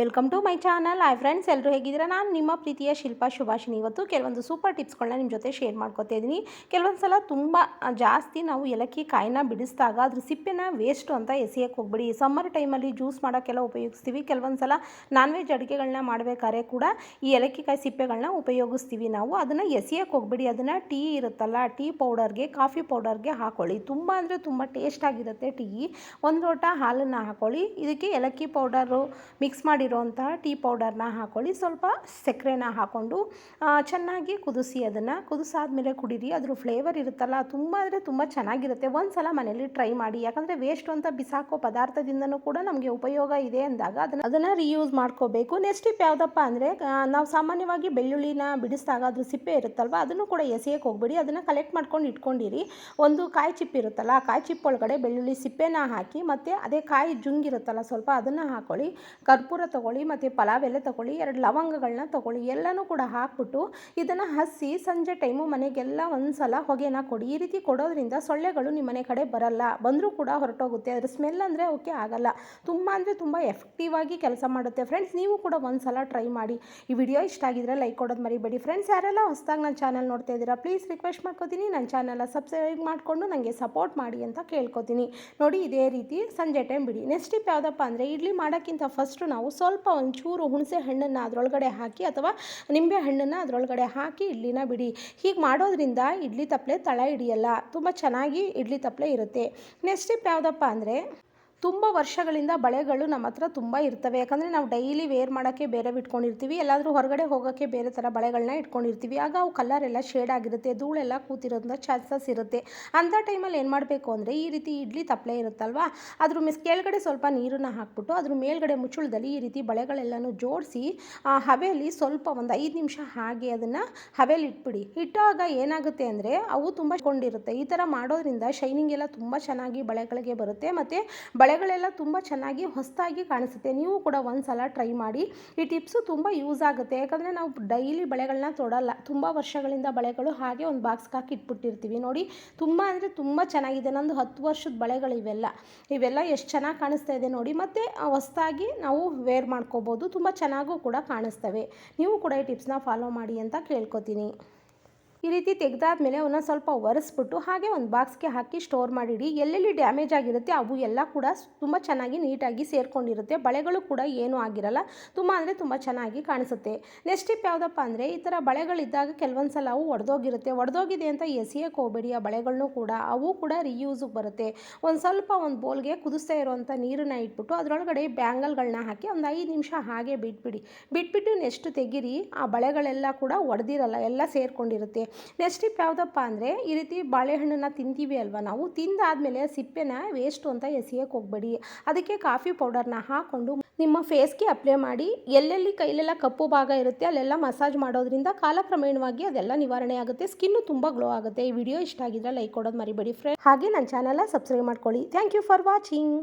Welcome to my channel hi friends ಎಲ್ಲರೂ ಹೇಗಿದ್ದೀರಾ? ನಾನು ನಿಮ್ಮ ಪ್ರೀತಿಯ ಶಿಲ್ಪಾ ಶುಭಾಷಿನಿ ಇವತ್ತು ಕೆಲವೊಂದು ಸೂಪರ್ ಟಿಪ್ಸ್ಗಳನ್ನ ನಿಮ್ಮ ಜೊತೆ ಶೇರ್ ಮಾಡ್ಕೊತಾ ಇದ್ದೀನಿ. ಕೆಲವೊಂದು ಸಲ ತುಂಬ ಜಾಸ್ತಿ ನಾವು ಏಲಕ್ಕಿ ಕಾಯಿನ ಬಿಡಿಸಿದಾಗ ಅದ್ರ ಸಿಪ್ಪೆನ ವೇಸ್ಟು ಅಂತ ಎಸೆಯಕ್ಕೆ ಹೋಗ್ಬಿಡಿ. ಸಮ್ಮರ್ ಟೈಮಲ್ಲಿ ಜ್ಯೂಸ್ ಮಾಡೋಕ್ಕೆಲ್ಲ ಉಪಯೋಗಿಸ್ತೀವಿ. ಕೆಲವೊಂದು ಸಲ ನಾನ್ ವೆಜ್ ಅಡುಗೆಗಳನ್ನ ಮಾಡಬೇಕಾದ್ರೆ ಕೂಡ ಈ ಏಲಕ್ಕಿ ಕಾಯಿ ಸಿಪ್ಪೆಗಳನ್ನ ಉಪಯೋಗಿಸ್ತೀವಿ ನಾವು. ಅದನ್ನು ಎಸೆಯಕ್ಕೆ ಹೋಗ್ಬಿಡಿ. ಅದನ್ನು ಟೀ ಇರುತ್ತಲ್ಲ ಟೀ ಪೌಡರ್ಗೆ ಕಾಫಿ ಪೌಡರ್ಗೆ ಹಾಕೊಳ್ಳಿ. ತುಂಬ ಅಂದರೆ ತುಂಬ ಟೇಸ್ಟಾಗಿರುತ್ತೆ ಟೀ ಒಂದು ಲೋಟ ಹಾಲನ್ನು ಹಾಕೊಳ್ಳಿ. ಇದಕ್ಕೆ ಏಲಕ್ಕಿ ಪೌಡರು ಮಿಕ್ಸ್ ಮಾಡಿರೋಂತಹ ಟೀ ಪೌಡರ್ನ ಹಾಕೊಳ್ಳಿ. ಸ್ವಲ್ಪ ಸಕ್ಕರೆನ ಹಾಕ್ಕೊಂಡು ಚೆನ್ನಾಗಿ ಕುದಿಸಿ ಅದನ್ನು. ಕುದಿಸಾದ್ಮೇಲೆ ಕುಡೀರಿ. ಅದ್ರ ಫ್ಲೇವರ್ ಇರುತ್ತಲ್ಲ, ತುಂಬ ಅಂದರೆ ತುಂಬ ಚೆನ್ನಾಗಿರುತ್ತೆ. ಒಂದು ಸಲ ಮನೇಲಿ ಟ್ರೈ ಮಾಡಿ. ಯಾಕಂದರೆ ವೇಸ್ಟ್ ಅಂತ ಬಿಸಾಕೋ ಪದಾರ್ಥದಿಂದನೂ ಕೂಡ ನಮಗೆ ಉಪಯೋಗ ಇದೆ ಅಂದಾಗ ಅದನ್ನು ಅದನ್ನು ರೀಯೂಸ್ ಮಾಡ್ಕೋಬೇಕು. ನೆಕ್ಸ್ಟ್ ಟಿಪ್ ಯಾವುದಪ್ಪ ಅಂದರೆ ನಾವು ಸಾಮಾನ್ಯವಾಗಿ ಬೆಳ್ಳುಳ್ಳಿನ ಬಿಡಿಸಿದಾಗ ಅದ್ರ ಸಿಪ್ಪೆ ಇರುತ್ತಲ್ವ, ಅದನ್ನು ಕೂಡ ಎಸೆಯಕ್ಕೆ ಹೋಗ್ಬಿಡಿ. ಅದನ್ನು ಕಲೆಕ್ಟ್ ಮಾಡ್ಕೊಂಡು ಇಟ್ಕೊಂಡಿರಿ. ಒಂದು ಕಾಯಿ ಚಿಪ್ ಇರುತ್ತಲ್ಲ, ಆ ಕಾಯಿ ಚಿಪ್ಪೊಳಗಡೆ ಬೆಳ್ಳುಳ್ಳಿ ಸಿಪ್ಪೆನ ಹಾಕಿ, ಮತ್ತು ಅದೇ ಕಾಯಿ ಜುಂಗಿರುತ್ತಲ್ಲ, ಸ್ವಲ್ಪ ಅದನ್ನು ಹಾಕೊಳ್ಳಿ. ಕರ್ಪೂರ ತೊಗೊಳ್ಳಿ, ಮತ್ತು ಪಲಾವ್ ಎಲೆ ತಗೊಳ್ಳಿ, ಎರಡು ಲವಂಗಗಳನ್ನ ತೊಗೊಳ್ಳಿ, ಎಲ್ಲನೂ ಕೂಡ ಹಾಕ್ಬಿಟ್ಟು ಇದನ್ನು ಹಸಿ ಸಂಜೆ ಟೈಮು ಮನೆಗೆಲ್ಲ ಒಂದು ಸಲ ಹೊಗೆನ ಕೊಡಿ. ಈ ರೀತಿ ಕೊಡೋದ್ರಿಂದ ಸೊಳ್ಳೆಗಳು ನಿಮ್ಮ ಮನೆ ಕಡೆ ಬರಲ್ಲ. ಬಂದರೂ ಕೂಡ ಹೊರಟೋಗುತ್ತೆ. ಅದ್ರ ಸ್ಮೆಲ್ ಅಂದರೆ ಓಕೆ ಆಗಲ್ಲ. ತುಂಬ ಅಂದರೆ ತುಂಬ ಎಫೆಕ್ಟಿವ್ ಆಗಿ ಕೆಲಸ ಮಾಡುತ್ತೆ. ಫ್ರೆಂಡ್ಸ್ ನೀವು ಕೂಡ ಒಂದು ಸಲ ಟ್ರೈ ಮಾಡಿ. ಈ ವಿಡಿಯೋ ಇಷ್ಟ ಆಗಿದ್ರೆ ಲೈಕ್ ಕೊಡೋದು ಮರಿಬೇಡಿ. ಫ್ರೆಂಡ್ಸ್ ಯಾರೆಲ್ಲ ಹೊಸದಾಗಿ ನನ್ನ ಚಾನಲ್ ನೋಡ್ತಾ ಇದ್ದೀರಾ ಪ್ಲೀಸ್ ರಿಕ್ವೆಸ್ಟ್ ಮಾಡ್ಕೋತೀನಿ. ನನ್ನ ಚಾನೆಲ್ ಸಬ್ಸ್ಕ್ರೈಬ್ ಮಾಡಿಕೊಂಡು ನನಗೆ ಸಪೋರ್ಟ್ ಮಾಡಿ ಅಂತ ಕೇಳ್ಕೊತೀನಿ. ನೋಡಿ, ಇದೇ ರೀತಿ ಸಂಜೆ ಟೈಮ್ ಬಿಡಿ. ನೆಕ್ಸ್ಟ್ ಟಿಪ್ ಯಾವುದಪ್ಪ ಅಂದರೆ, ಇಡ್ಲಿ ಮಾಡೋಕ್ಕಿಂತ ಫಸ್ಟು ನಾವು ಸ್ವಲ್ಪ ಒಂಚೂರು ಹುಣಸೆ ಹಣ್ಣನ್ನು ಅದರೊಳಗಡೆ ಹಾಕಿ ಅಥವಾ ನಿಂಬೆ ಹಣ್ಣನ್ನು ಅದರೊಳಗಡೆ ಹಾಕಿ ಇಡ್ಲಿನ ಬಿಡಿ. ಹೀಗೆ ಮಾಡೋದ್ರಿಂದ ಇಡ್ಲಿ ತಪ್ಪಲೆ ತಳ ಹಿಡಿಯಲ್ಲ. ತುಂಬ ಚೆನ್ನಾಗಿ ಇಡ್ಲಿ ತಪ್ಪಲೆ ಇರುತ್ತೆ. ನೆಕ್ಸ್ಟ್ ಸ್ಟೆಪ್ ಯಾವುದಪ್ಪ ಅಂದರೆ ತುಂಬ ವರ್ಷಗಳಿಂದ ಬಳೆಗಳು ನಮ್ಮ ಹತ್ರ ತುಂಬ ಇರ್ತವೆ. ಯಾಕಂದರೆ ನಾವು ಡೈಲಿ ವೇರ್ ಮಾಡೋಕ್ಕೆ ಬೇರೆ ಇಟ್ಕೊಂಡಿರ್ತೀವಿ ಎಲ್ಲಾದರೂ ಹೊರಗಡೆ ಹೋಗೋಕ್ಕೆ ಬೇರೆ ಥರ ಬಳೆಗಳನ್ನ ಇಟ್ಕೊಂಡಿರ್ತೀವಿ. ಆಗ ಅವು ಕಲರ್ ಎಲ್ಲ ಶೇಡ್ ಆಗಿರುತ್ತೆ, ಧೂಳೆಲ್ಲ ಕೂತಿರೋದ್ರಿಂದ ಚಾನ್ಸಸ್ ಇರುತ್ತೆ. ಅಂಥ ಟೈಮಲ್ಲಿ ಏನು ಮಾಡಬೇಕು ಅಂದರೆ ಈ ರೀತಿ ಇಡ್ಲಿ ತಪ್ಪಲೆ ಇರುತ್ತಲ್ವಾ? ಅದ್ರ ಮಿಸ್ ಕೆಳಗಡೆ ಸ್ವಲ್ಪ ನೀರನ್ನು ಹಾಕ್ಬಿಟ್ಟು ಅದ್ರ ಮೇಲ್ಗಡೆ ಮುಚ್ಚುಳದಲ್ಲಿ ಈ ರೀತಿ ಬಳೆಗಳೆಲ್ಲನೂ ಜೋಡಿಸಿ ಹವೆಯಲ್ಲಿ ಸ್ವಲ್ಪ ಒಂದು ಐದು ನಿಮಿಷ ಹಾಗೆ ಅದನ್ನು ಹವೆಯಲ್ಲಿ ಇಟ್ಬಿಡಿ. ಇಟ್ಟಾಗ ಏನಾಗುತ್ತೆ ಅಂದರೆ ಅವು ತುಂಬ ಕೊಂಡಿರುತ್ತೆ. ಈ ಥರ ಮಾಡೋದ್ರಿಂದ ಶೈನಿಂಗ್ ಎಲ್ಲ ತುಂಬ ಚೆನ್ನಾಗಿ ಬಳೆಗಳಿಗೆ ಬರುತ್ತೆ. ಮತ್ತು ಬಳೆಗಳೆಲ್ಲ ತುಂಬ ಚೆನ್ನಾಗಿ ಹೊಸದಾಗಿ ಕಾಣಿಸುತ್ತೆ. ನೀವು ಕೂಡ ಒಂದು ಸಲ ಟ್ರೈ ಮಾಡಿ. ಈ ಟಿಪ್ಸು ತುಂಬ ಯೂಸ್ ಆಗುತ್ತೆ. ಯಾಕಂದರೆ ನಾವು ಡೈಲಿ ಬಳೆಗಳನ್ನ ತೊಡಲ್ಲ. ತುಂಬ ವರ್ಷಗಳಿಂದ ಬಳೆಗಳು ಹಾಗೆ ಒಂದು ಬಾಕ್ಸ್ಗೆ ಹಾಕಿ ಇಟ್ಬಿಟ್ಟಿರ್ತೀವಿ. ನೋಡಿ, ತುಂಬ ಅಂದರೆ ತುಂಬ ಚೆನ್ನಾಗಿದೆ. ನಂದು ಹತ್ತು ವರ್ಷದ ಬಳೆಗಳು ಇವೆಲ್ಲ. ಇವೆಲ್ಲ ಎಷ್ಟು ಚೆನ್ನಾಗಿ ಕಾಣಿಸ್ತಾ ಇದೆ ನೋಡಿ. ಮತ್ತು ಹೊಸದಾಗಿ ನಾವು ವೇರ್ ಮಾಡ್ಕೋಬೋದು. ತುಂಬ ಚೆನ್ನಾಗೂ ಕೂಡ ಕಾಣಿಸ್ತವೆ. ನೀವು ಕೂಡ ಈ ಟಿಪ್ಸ್ನ ಫಾಲೋ ಮಾಡಿ ಅಂತ ಕೇಳ್ಕೊತೀನಿ. ಈ ರೀತಿ ತೆಗೆದಾದ್ಮೇಲೆ ಅವನ್ನ ಸ್ವಲ್ಪ ಒರೆಸ್ಬಿಟ್ಟು ಹಾಗೆ ಒಂದು ಬಾಕ್ಸ್ಗೆ ಹಾಕಿ ಸ್ಟೋರ್ ಮಾಡಿಡಿ. ಎಲ್ಲೆಲ್ಲಿ ಡ್ಯಾಮೇಜ್ ಆಗಿರುತ್ತೆ ಅವು ಎಲ್ಲ ಕೂಡ ತುಂಬ ಚೆನ್ನಾಗಿ ನೀಟಾಗಿ ಸೇರ್ಕೊಂಡಿರುತ್ತೆ. ಬಳೆಗಳು ಕೂಡ ಏನೂ ಆಗಿರಲ್ಲ. ತುಂಬ ಅಂದರೆ ತುಂಬ ಚೆನ್ನಾಗಿ ಕಾಣಿಸುತ್ತೆ. ನೆಕ್ಸ್ಟ್ ಟಿಪ್ ಯಾವುದಪ್ಪ ಅಂದರೆ ಈ ಥರ ಬಳೆಗಳಿದ್ದಾಗ ಕೆಲವೊಂದು ಸಲ ಅವು ಒಡೆದೋಗಿರುತ್ತೆ. ಒಡೆದೋಗಿದೆ ಅಂತ ಎಸಿಯೇ ಹೋಗಬೇಡಿ. ಆ ಬಳೆಗಳನ್ನೂ ಕೂಡ, ಅವು ಕೂಡ ರಿಯೂಸಿಗೆ ಬರುತ್ತೆ. ಒಂದು ಸ್ವಲ್ಪ ಒಂದು ಬೋಲ್ಗೆ ಕುದಿಸ್ತಾ ಇರುವಂಥ ನೀರನ್ನ ಇಟ್ಬಿಟ್ಟು ಅದರೊಳಗಡೆ ಬ್ಯಾಂಗಲ್ಗಳನ್ನ ಹಾಕಿ ಒಂದು ಐದು ನಿಮಿಷ ಹಾಗೆ ಬಿಟ್ಬಿಡಿ. ಬಿಟ್ಬಿಟ್ಟು ನೆಕ್ಸ್ಟ್ ತೆಗೀರಿ. ಆ ಬಳೆಗಳೆಲ್ಲ ಕೂಡ ಒಡೆದಿರಲ್ಲ. ಎಲ್ಲ ಸೇರ್ಕೊಂಡಿರುತ್ತೆ. ನೆಕ್ಸ್ಟ್ ಟಿಪ್ ಯಾವುದಪ್ಪ ಅಂದರೆ ಈ ರೀತಿ ಬಾಳೆಹಣ್ಣನ್ನು ತಿಂತೀವಿ ಅಲ್ವಾ ನಾವು? ತಿಂದಾದ್ಮೇಲೆ ಸಿಪ್ಪೆನ ವೇಸ್ಟು ಅಂತ ಎಸೆಯೋಕ್ಕೆ ಹೋಗಬೇಡಿ. ಅದಕ್ಕೆ ಕಾಫಿ ಪೌಡರ್ನ ಹಾಕ್ಕೊಂಡು ನಿಮ್ಮ ಫೇಸ್ಗೆ ಅಪ್ಲೈ ಮಾಡಿ, ಎಲ್ಲೆಲ್ಲಿ ಕೈಲೆಲ್ಲ ಕಪ್ಪು ಭಾಗ ಇರುತ್ತೆ ಅಲ್ಲೆಲ್ಲ ಮಸಾಜ್ ಮಾಡೋದ್ರಿಂದ ಕಾಲಕ್ರಮೇಣವಾಗಿ ಅದೆಲ್ಲ ನಿವಾರಣೆ ಆಗುತ್ತೆ ಸ್ಕಿನ್ನು ತುಂಬ ಗ್ಲೋ ಆಗುತ್ತೆ. ಈ ವಿಡಿಯೋ ಇಷ್ಟ ಆಗಿದ್ರೆ ಲೈಕ್ ಕೊಡೋದು ಮರಿಬೇಡಿ ಫ್ರೆಂಡ್ ಹಾಗೆ ನನ್ನ ಚಾನಲ್ನ ಸಬ್ಸ್ಕ್ರೈಬ್ ಮಾಡ್ಕೊಳ್ಳಿ. Thank you for watching